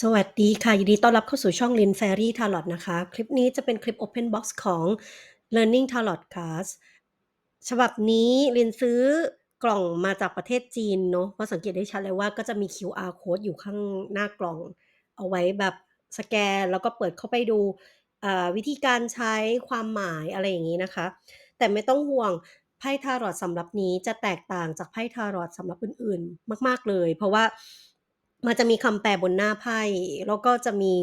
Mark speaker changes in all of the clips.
Speaker 1: สวัสดีค่ะยินดีต้อนรับเข้าสู่ช่อง Lin Fairy Tarot นะคะ คลิปนี้จะเป็นคลิป Open Box ของ Learning Tarot Class ฉบับนี้ลินซื้อกล่องมาจากประเทศจีนเนาะเพราะสังเกตได้ชัดเลยว่าก็จะมี QR code อยู่ข้างหน้ากล่อง เอาไว้แบบสแกนแล้วก็เปิดเข้าไปดูวิธีการใช้ความหมายอะไรอย่างนี้นะคะ แต่ไม่ต้องห่วงไพ่ทารอตสำหรับนี้จะแตกต่างจากไพ่ทารอตสำหรับอื่นๆ มาก ๆเลย เพราะว่า มันจะมีคำแปลบนหน้าไพ่ แล้วก็จะมี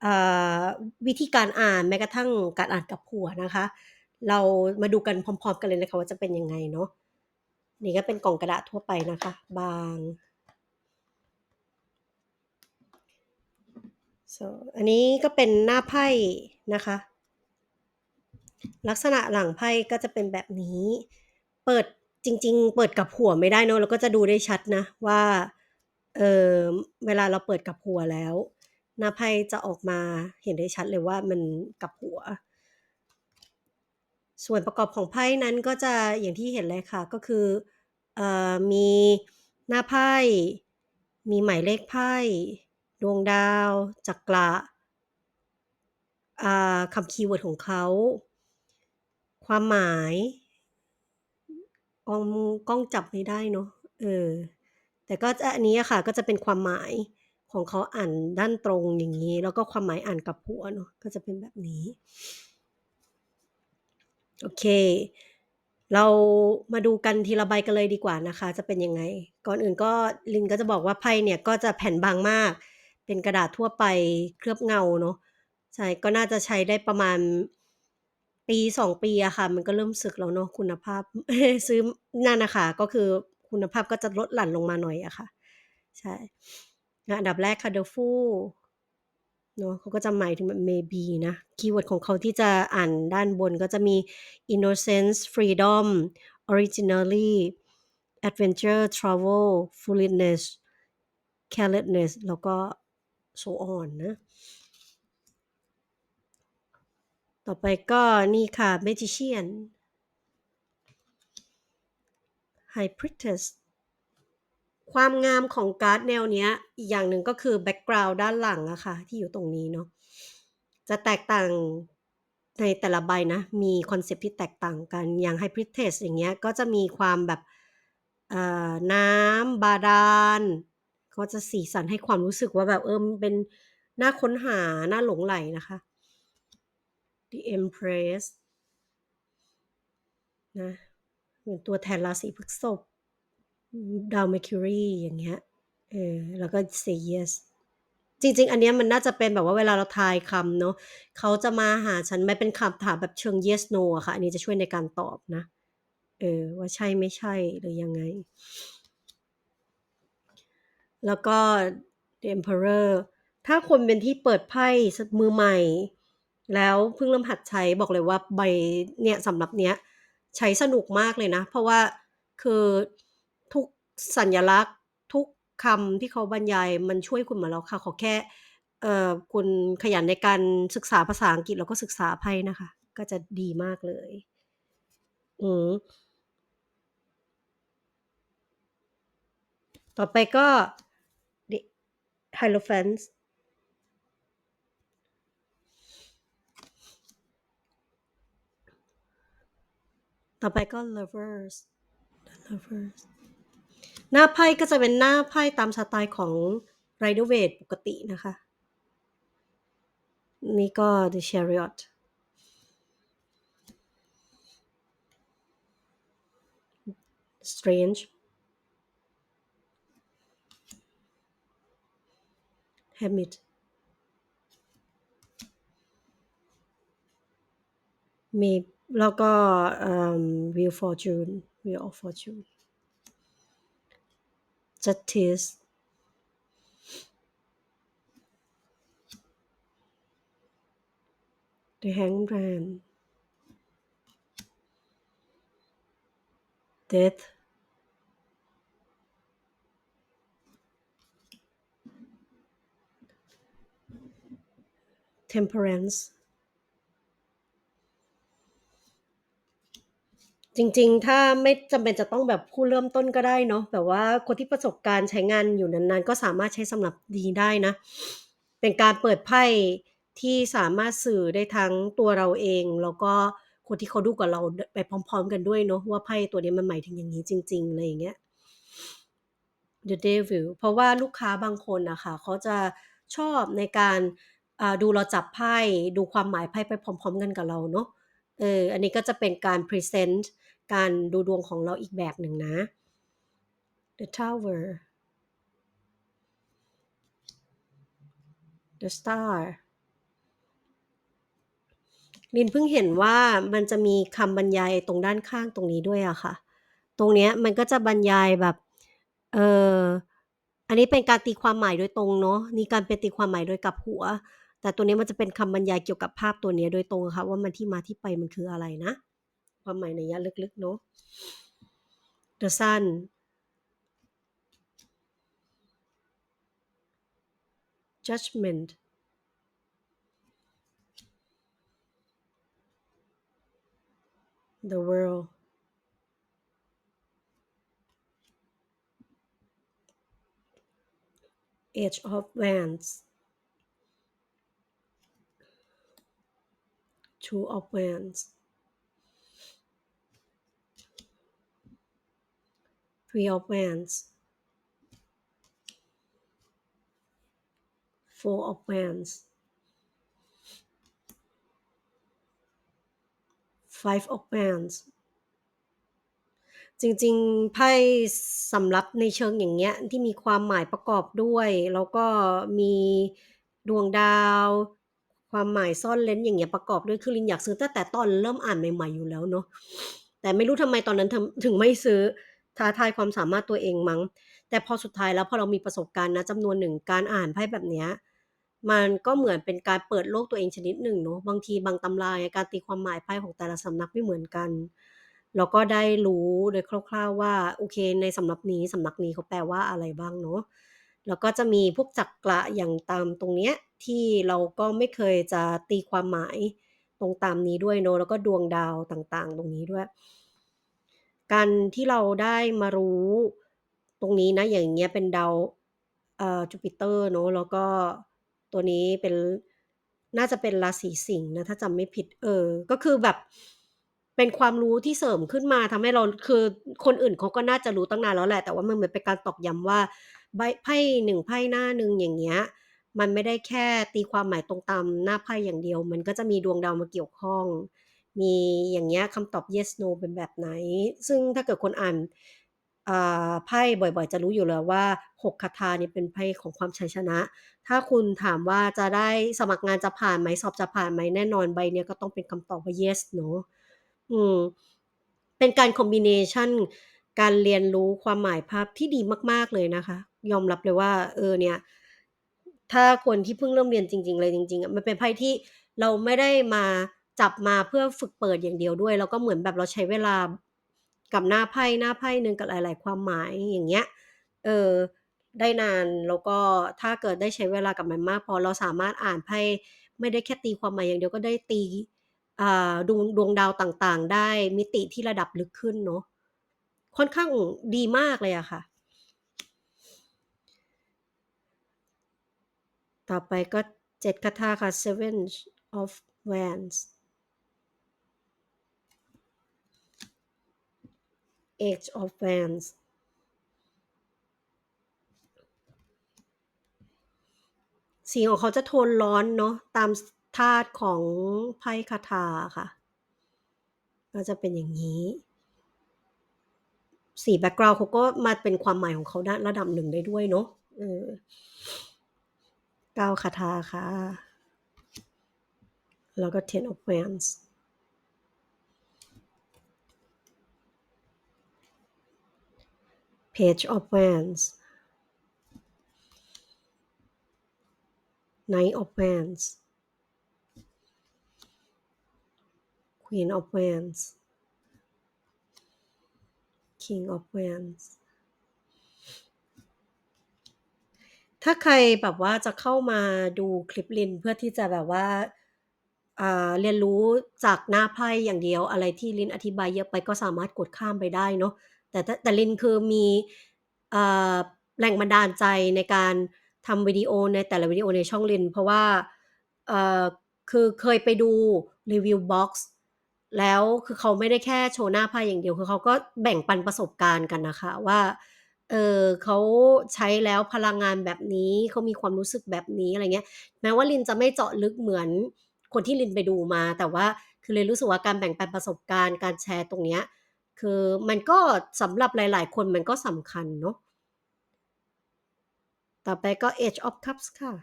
Speaker 1: เอ่อวิธีการอ่านแม้กระทั่งการอ่านกับหัวนะคะ เรามาดูกันพร้อมๆ กันเลยนะคะว่าจะเป็นยังไงเนาะนี่ก็เป็นกล่องกระดาษทั่วไปนะคะ บาง so อันนี้ก็เป็นหน้าไพ่นะคะ ลักษณะหลังไพ่ก็จะเป็นแบบนี้ เปิดจริง ๆ เปิดกับหัวไม่ได้เนอะเราก็จะดูได้ชัดนะว่า เออเวลาเราเปิดกับหัวแล้วหน้าไพ่จะออกมาเห็นได้ชัดเลยว่ามันกับหัว ส่วนประกอบของไพ่นั้นก็จะอย่างที่เห็นเลยค่ะ ก็คือเอ่อมีหน้าไพ่ มีหมายเลขไพ่ ดวงดาวจักระคำคีย์เวิร์ดของเขา ความหมาย กล้องกล้องจับไม่ได้เนาะเออ แต่ก็จะอันนี้ค่ะก็จะเป็นความหมายของเขาอ่านด้านตรงอย่างนี้ แล้วก็ความหมายอ่านกับหัวเนาะก็จะเป็นแบบนี้ โอเค เรามาดูกันทีละใบกันเลยดีกว่านะคะ จะเป็นยังไง ก่อนอื่นก็ลินก็จะบอกว่าไพ่เนี่ยก็จะแผ่นบางมาก เป็นกระดาษทั่วไปเคลือบเงาเนาะใช่ก็น่าจะใช้ได้ประมาณปีสองปีอะค่ะ มันก็เริ่มสึกแล้วเนาะคุณภาพ ซื้อนั่นนะคะก็คือ คุณภาพก็จะลดหลั่นลงมาหน่อยอะค่ะ ใช่อันดับแรกค่ะ The Fool เนาะเขาก็จะหมายถึงแบบ maybe นะ คีย์เวิร์ดของเขาที่จะอ่านด้านบนก็จะมี innocence freedom originally adventure travel foolish carelessness แล้วก็ so on นะ ต่อไปก็นี่ค่ะ magician high priestess ความงามของการ์ดแนวเนี้ย อีกอย่างหนึ่งก็คือแบ็กกราวด์ด้านหลังอะค่ะ ที่อยู่ตรงนี้เนาะจะแตกต่างในแต่ละใบนะ มีคอนเซปต์ที่แตกต่างกันอย่างไฮพริเทสอย่างเงี้ยก็จะมีความแบบน้ำบาดาล ก็จะสีสันให้ความรู้สึกว่าแบบเออมันเป็นน่าค้นหาน่าหลงใหลนะคะ The Empress นะ เหมือนตัวแทนราศีพฤษภดาว Mercury อย่างเงี้ยเออแล้วก็ say yes จริง ๆ อันเนี้ยมันน่าจะเป็นแบบว่าเวลาเราทายคำเนาะเขาจะมาหาฉันไม่เป็นคำถามแบบเชิง yes no อะค่ะ อันนี้จะช่วยในการตอบนะ เออ ว่าใช่ไม่ใช่หรือยังไง แล้วก็ The Emperor ถ้าคนเป็นที่เปิดไพ่มือใหม่ แล้วเพิ่งเริ่มหัดใช้บอกเลยว่าใบเนี่ยสำหรับเนี้ย ใช้สนุกมากเลยนะ เพราะว่าคือทุกสัญลักษณ์ ทุกคำที่เขาบรรยายมันช่วยคุณมาแล้วค่ะ ขอแค่เอ่อคุณขยันในการศึกษาภาษาอังกฤษแล้วก็ศึกษาไพ่นะคะ ก็จะดีมากเลย อืม ต่อไปก็ The Hierophant ต่อไปก็ Lovers The Lovers หน้าไพ่ก็จะเป็นหน้าไพ่ตามสไตล์ของ Rider w a i t ปกตินะคะ นี่ก็ The Chariot Strange Hermit มี แล้วก็ เอ่อ Wheel Fortune Wheel of Fortune Justice The Hanged Man Death Temperance จริง ๆ ถ้าไม่จำเป็นจะต้องแบบผู้เริ่มต้นก็ได้เนาะ แบบว่าคนที่ประสบการณ์ใช้งานอยู่นาน ๆ ก็สามารถใช้สำหรับนี้ได้นะ เป็นการเปิดไพ่ที่สามารถสื่อได้ทั้งตัวเราเอง แล้วก็คนที่เขาดูกับเรา ด ไปพร้อม ๆ กันด้วยเนาะว่า ไพ่ตัวนี้มันหมายถึงอย่างงี้จริง ๆ อะไรอย่างเงี้ย The Devil เพราะว่าลูกค้าบางคนน่ะค่ะ เขาจะชอบในการ อ่า ดูเราจับไพ่ ดูความหมายไพ่ไปพร้อม ๆ กันกับเราเนาะ เอออันนี้ก็จะเป็นการพรีเซนต์การดูดวงของเราอีกแบบหนึ่งนะ The Tower The Star ลินเพิ่งเห็นว่ามันจะมีคำบรรยายตรงด้านข้างตรงนี้ด้วยอะค่ะ ตรงเนี้ยมันก็จะบรรยายแบบ เอ่ออันนี้เป็นการตีความหมายโดยตรงเนาะนี่การเป็นตีความหมายโดยกลับหัว แต่ตัวนี้มันจะเป็นคำบรรยายเกี่ยวกับภาพตัวนี้โดยตรงค่ะว่ามันที่มาที่ไปมันคืออะไรนะ ความหมายในยะลึกๆเนาะ The Sun Judgment The World Ace of Wands Two of Wands Three of Wands Four of Wands Five of Wands จริงๆ ไพ่สำรับในเชิงอย่างเงี้ยที่มีความหมายประกอบด้วย แล้วก็มีดวงดาว ความหมายซ่อนเร้นอย่างเงี้ยประกอบด้วยคือลินอยากซื้อตั้งแต่ตอนเริ่มอ่านใหม่ๆอยู่แล้วเนาะแต่ไม่รู้ทำไมตอนนั้นทำถึงไม่ซื้อท้าทายความสามารถตัวเองมั้ง แต่พอสุดท้ายแล้วพอเรามีประสบการณ์ณจำนวนหนึ่งการอ่านไพ่แบบเนี้ยมันก็เหมือนเป็นการเปิดโลกตัวเองชนิดหนึ่งเนาะบางทีบางตำราการตีความหมายไพ่ของแต่ละสำนักไม่เหมือนกันเราก็ได้รู้โดยคร่าว ๆว่าโอเคในสำนักนี้สำนักนี้เขาแปลว่าอะไรบ้างเนาะ แล้วก็จะมีพวกจักระอย่างตามตรงเนี้ย ที่เราก็ไม่เคยจะตีความหมายตรงตามนี้ด้วยเนาะแล้วก็ดวงดาวต่างๆ ตรงนี้ด้วย การที่เราได้มารู้ตรงนี้นะอย่างเงี้ยเป็นดาวเอ่อ Jupiter เนาะแล้วก็ตัวนี้เป็นน่าจะเป็นราศีสิงห์นะถ้าจำไม่ผิดเออ ก็คือแบบเป็นความรู้ที่เสริมขึ้นมาทำให้เราคือคนอื่นเขาก็น่าจะรู้ตั้งนานแล้วแหละ แต่ว่ามันเหมือนเป็นการตอกย้ำว่า ใบไพ่หนึ่งไพ่หน้าหนึ่งอย่างเงี้ย มันไม่ได้แค่ตีความหมายตรงตามหน้าไพ่อย่างเดียว มันก็จะมีดวงดาวมาเกี่ยวข้อง มีอย่างเงี้ยคำตอบ Yes No เป็นแบบไหน ซึ่งถ้าเกิดคนอ่านอ่าไพ่บ่อยๆ จะรู้อยู่แล้วว่า6คาถาเนี่ยเป็นไพ่ของความชัยชนะ ถ้าคุณถามว่าจะได้สมัครงานจะผ่านไหมสอบจะผ่านไหมแน่นอนใบเนี้ยก็ต้องเป็นคำตอบว่า Yes เนาะอืมเป็นการคอมบิเนชัน การเรียนรู้ความหมายภาพที่ดีมาก ๆ เลยนะคะ ยอมรับเลยว่า เออ เนี่ย ถ้าคนที่เพิ่งเริ่มเรียนจริง ๆ เลยจริง ๆอะ มันเป็นไพ่ที่เราไม่ได้มาจับมาเพื่อฝึกเปิดอย่างเดียวด้วย แล้วก็เหมือนแบบเราใช้เวลากับหน้าไพ่ หน้าไพ่หนึ่งกับหลาย ๆ ความหมาย อย่างเงี้ย เออ ได้นาน แล้วก็ถ้าเกิดได้ใช้เวลากับมันมากพอ เราสามารถอ่านไพ่ ไม่ได้แค่ตีความหมายอย่างเดียว ก็ได้ตี อ่า ดวง ดวงดาวต่าง ๆ ได้มิติที่ระดับลึกขึ้นเนาะ ค่อนข้างดีมากเลยอะค่ะ ต่อไปก็7คาถาค่ะ Seven of Wands Ace of Wands สีของเขาจะโทนร้อนเนาะตามธาตุของไพ่คาถาค่ะ ก็จะเป็นอย่างงี้ สีแบ็กกราวด์เขาก็มาเป็นความหมายของเขาณระดับหนึ่งได้ด้วยเนาะเออ9คาถาค่ะ แล้วก็ Ten of Wands Page of Wands Knight of Wands Queen of Wands King of Wands ถ้าใครแบบว่าจะเข้ามาดูคลิปลินเพื่อที่จะแบบว่าเรียนรู้จากหน้าไพ่อย่างเดียวอะไรที่ลินอธิบายเยอะไปก็สามารถกดข้ามไปได้เนาะแต่แต่ลินคือมีอแรงบันดาลใจในการทำวิดีโอในแต่ละวิดีโอในช่องลิน เพราะว่าคือเคยไปดูรีวิวบ็อกซ์ แล้วคือเขาไม่ได้แค่โชว์หน้าไพ่อย่างเดียว คือเขาก็แบ่งปันประสบการณ์กันน่ะค่ะว่า เอ่อ เขาใช้แล้วพลังงานแบบนี้ เขามีความรู้สึกแบบนี้ อะไรเงี้ย แม้ว่าลินจะไม่เจาะลึกเหมือนคนที่ลินไปดูมา แต่ว่าคือเลินรู้สึกว่าการแบ่งปันประสบการณ์ การแชร์ตรงเนี้ย คือมันก็ สำหรับหลาย ๆ คนมันก็สำคัญเนาะ ต่อไปก็ Ace of Cups ค่ะ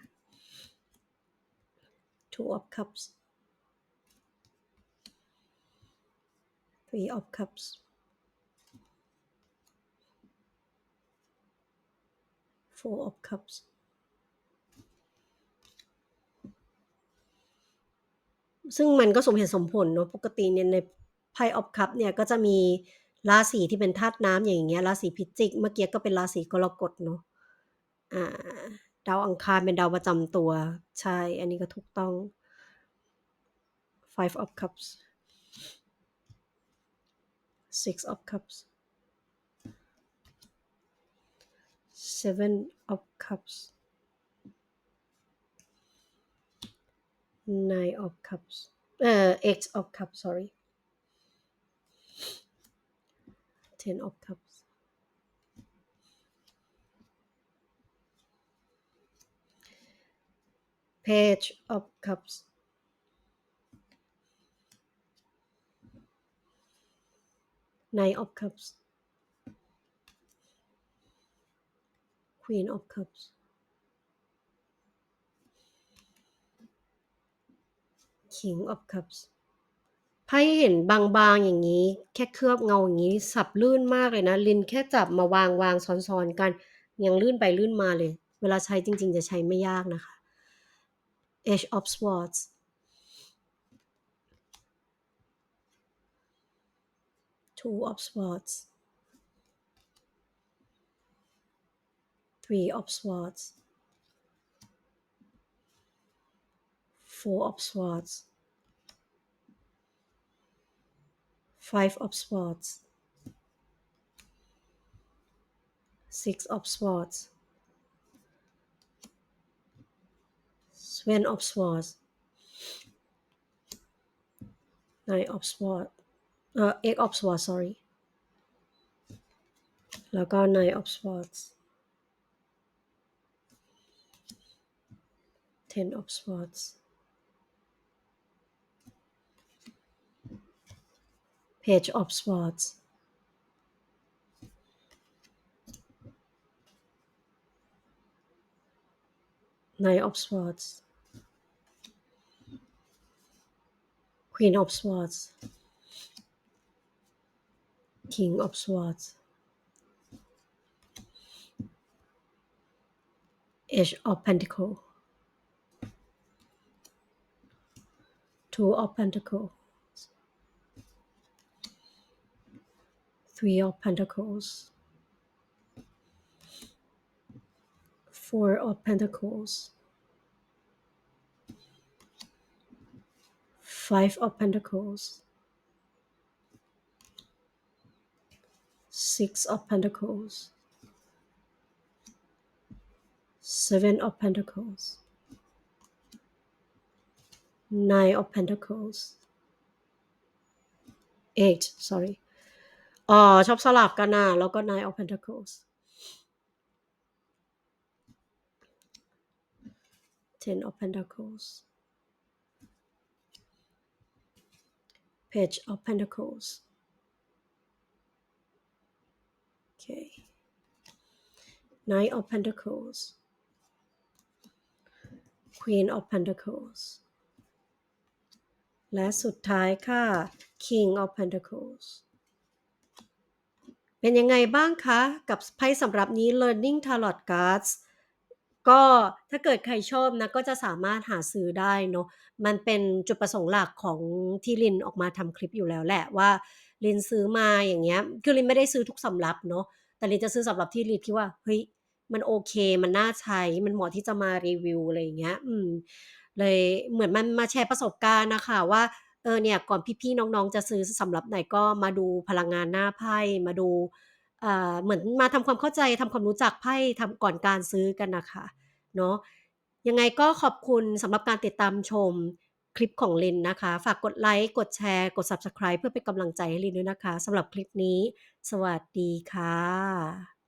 Speaker 1: Two of Cups Three of Cups Four of Cups ซึ่งมันก็สมเหตุสมผลเนาะปกติเนี่ยในไพ่ of Cups เนี่ยก็จะมีราศีที่เป็นธาตุน้ำอย่างเงี้ยราศีพิจิก เมื่อกี้ก็เป็นราศีกรกฎเนาะอ่าดาวอังคารเป็นดาวประจำตัว ใช่ อันนี้ก็ถูกต้อง Five of Cups six of cups. Seven of cups. Nine of cups. Uh, eight of cups sorry. Ten of cups. Page of cups. Nine of Cups Queen of Cups King of Cups ไพ่เห็นบางๆอย่างงี้ แค่เคลือบเงาอย่างงี้ สับลื่นมากเลยนะ ลินแค่จับมาวางๆซ้อนๆกัน ยังลื่นไปลื่นมาเลย เวลาใช้จริงๆ จะใช้ไม่ยากนะคะ Ace of Swords Two of Swords Three of Swords Four of Swords Five of Swords Six of Swords Seven of Swords Nine of Swords เอ่อ Eight of Swords sorry แล้วก็ Nine of Swords Ten of Swords Page of Swords Nine of Swords Queen of Swords King of Swords. Ace of Pentacle Two of Pentacles. Three of Pentacles. Four of Pentacles. Five of Pentacles Six of Pentacles Seven of Pentacles Nine of Pentacles Eight sorry อ๋อ ชอบสลับกันน่ะ แล้วก็ Nine of Pentacles Ten of Pentacles Page of Pentacles Okay Nine of Pentacles Queen of Pentacles และสุดท้ายค่ะ King of Pentacles เป็นยังไงบ้างคะ กับไพ่สำหรับนี้ Learning Tarot Cards ก็ถ้าเกิดใครชอบนะ ก็จะสามารถหาซื้อได้เนาะมันเป็นจุดประสงค์หลักของที่ลินออกมาทำคลิปอยู่แล้วแหละว่า ลินซื้อมาอย่างเงี้ย คือลินไม่ได้ซื้อทุกสำรับเนาะ แต่ลินจะซื้อสำรับที่ลินคิดว่า เฮ้ย มันโอเค มันน่าใช้ มันเหมาะที่จะมารีวิวอะไรอย่างเงี้ย อืม เลยเหมือนมันมาแชร์ประสบการณ์นะคะว่า เออเนี่ย ก่อนพี่ๆน้องๆจะซื้อสำหรับไหนก็มาดูพลังงานหน้าไพ่ มาดู อ่า เหมือนมาทำความเข้าใจทำความรู้จักไพ่ทำก่อนการซื้อกันนะคะ เนาะ ยังไงก็ขอบคุณสำหรับการติดตามชม คลิปของลินนะคะ ฝากกดไลค์ กดแชร์ กด Subscribe เพื่อเป็นกำลังใจให้ลินด้วยนะคะสำหรับคลิปนี้ สวัสดีค่ะ